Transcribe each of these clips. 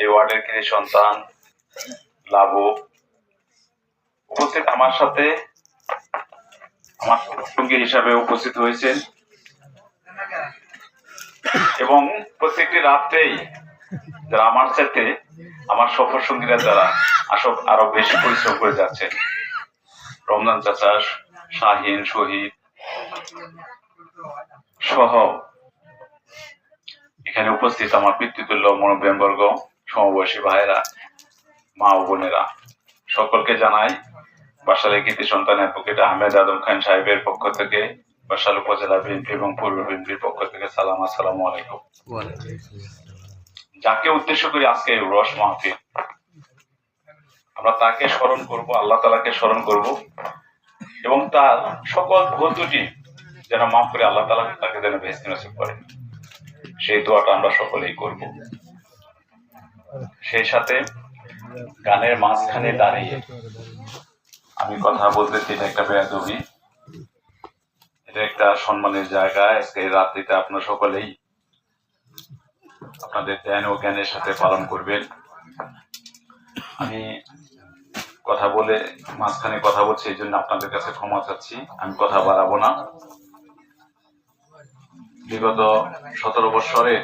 এই ওয়ার্ডের কৃতি সন্তান লাভব উপস্থিত আমার সাথে, আমার সঙ্গী হিসাবে উপস্থিত হয়েছেন। এবং প্রত্যেকটি রাত্রেই যারা আমার সাথে, আমার সফর সঙ্গীরা যারা আসব আরও বেশি পরিশ্রম করে যাচ্ছেন। রমজান চাচা, শাহিন, শহীদ সহ এখানে উপস্থিত আমার পিতৃতুল্য মনোবেমবর্গ, সমবয়সী ভাইয়েরা, মা ও বোনেরা। সকলকে জানাই বাসালে কৃতি সন্তান অ্যাডভোকেট আহমেদ আদম খান সাহেবের পক্ষ থেকে, বাসাল উপজেলা বিএনপি এবং পূর্ব বিএনপির পক্ষ থেকে সালাম, আসসালামু আলাইকুম। যাকে উদ্দেশ্য করে আজকে রস মাহফিল, আমরা তাকে স্মরণ করব, আল্লাহ তালাকে স্মরণ করব, এবং তার সকল ভুল ত্রুটি যেন মাফ করে আল্লাহ তালা তাকে যেন ভেস্তি নসিব করে সেই দোয়াটা আমরা সকলেই করব। সেই সাথে গানের মাঝখানে দাঁড়িয়ে আমি কথা বলতেছি এটা একটা বেয়াদবি। এটা একটা সম্মানের জায়গা। আজকে রাত্রিতে আপনারা সকলেই আপনাদের ধ্যান ও জ্ঞানের সাথে পালন করবেন। আমি কথা বলে মাঝখানে কথা বলছি, এই জন্য আপনাদের কাছে ক্ষমা চাচ্ছি। আমি কথা বাড়াবো না। বিগত সতেরো বৎসরের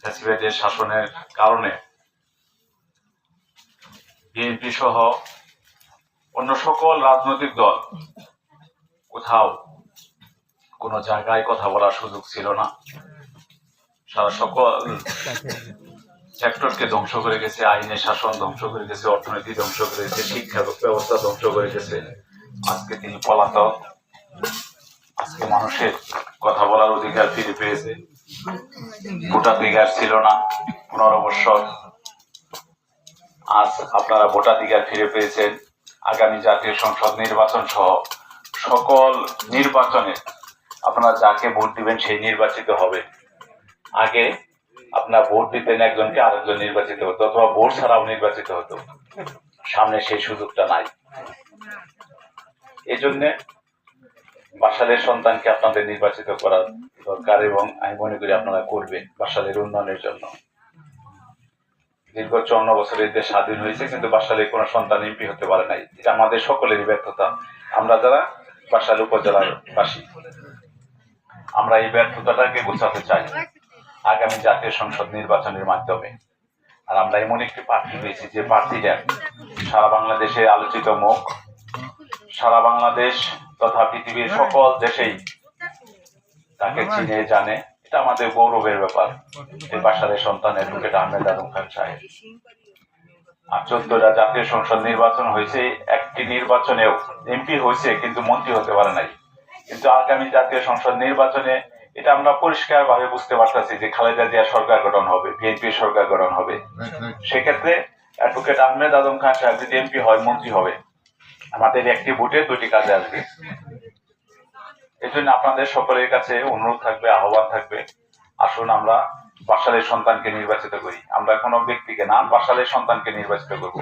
ফ্যাসিলিটির শাসনের কারণে বিএনপি সহ অন্য সকল রাজনৈতিক দল কোথাও কোনো জায়গায় কথা বলার সুযোগ ছিল না। সারা সকল সেক্টরকে ধ্বংস করে গেছে, আইনের শাসন ধ্বংস করে গেছে, অর্থনীতি ধ্বংস করে গেছে, শিক্ষা ব্যবস্থা ধ্বংস করে গেছে। আজকে তিনি পলাতক। আজকে মানুষের অধিকার ফিরে পেয়েছে। ভোটাধিকার ছিল না পনেরো বৎসর। আজ আপনারা ভোটাধিকার ফিরে পেয়েছেন। আগামী জাতীয় সংসদ নির্বাচন সহ সকল নির্বাচনে আপনারা যাকে ভোট দিবেন সেই নির্বাচিত হবে। আগে আপনার ভোট দিতেন একজনকে, আরেকজন নির্বাচিত হতো অথবা ভোট ছাড়াও নির্বাচিত হতো। সামনে সেই সুযোগটা নাই। এই জন্যে বাসালের সন্তানকে আপনাদের নির্বাচিত করা দরকার এবং আমি মনে করি আপনারা করবেন বাসালের উন্নয়নের জন্য। দীর্ঘ চন্ন বছরের দেশ স্বাধীন হয়েছে, কিন্তু বাসালে কোনো সন্তান এমপি হতে পারে নাই। এটা আমাদের সকলেরই ব্যর্থতা। আমরা যারা বাসালে উপজেলার বাসী, আমরা এই ব্যর্থতাটাকে গোছাতে চাই আগামী জাতীয় সংসদ নির্বাচনের মাধ্যমে। আর আমরা এমন একটি প্রার্থী পেয়েছি যে প্রার্থীটা সারা বাংলাদেশে আলোচিত মুখ, সারা বাংলাদেশ তথা পৃথিবীর সকল দেশেই তাকে চিনে জানে। এটা আমাদের গৌরবের ব্যাপার। এই বাসারের সন্তান অ্যাডভোকেট আহমেদ আলম খান সাহেব। আর চোদ্দটা জাতীয় সংসদ নির্বাচন হয়েছে। একটি নির্বাচনেও এমপি হয়েছে কিন্তু মন্ত্রী হতে পারে নাই। কিন্তু আগামী জাতীয় সংসদ নির্বাচনে এটা আমরা পরিষ্কার ভাবে বুঝতে পারতেছি যে খালেদা জিয়া সরকার গঠন হবে বিএনপি সরকার গঠন হবে। সেক্ষেত্রে অ্যাডভোকেট আহমেদ আদম খান সাহেব যদি এমপি হয় মন্ত্রী হবে। আমাদের একটি ভোটে দুটি কাজে আসবে। এই জন্য আপনাদের সকলের কাছে অনুরোধ থাকবে, আহ্বান থাকবে। আসুন আমরা বাসালের সন্তানকে নির্বাচিত করি। আমরা কোনো ব্যক্তিকে না বাসালের সন্তানকে নির্বাচিত করব।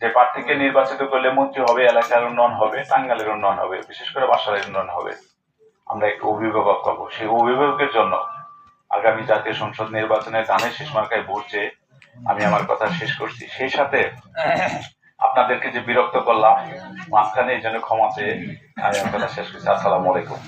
যে প্রার্থীকে নির্বাচিত করলে মন্ত্রী হবে, এলাকার উন্নয়ন হবে, টাঙ্গালের উন্নয়ন হবে, বিশেষ করে বাসালের উন্নয়ন হবে। আমরা একটু অভিভাবক পাবো সেই অভিভাবকের জন্য আগামী জাতীয় সংসদ নির্বাচনে ধানের শেষ মার্কায় ভোট আমি আমার কথা শেষ করছি। সেই সাথে আপনাদেরকে যে বিরক্ত করলাম, মাঝখানে এই জন্য ক্ষমা চেয়ে আমি আপনারা শেষ করছি। আসসালামু আলাইকুম।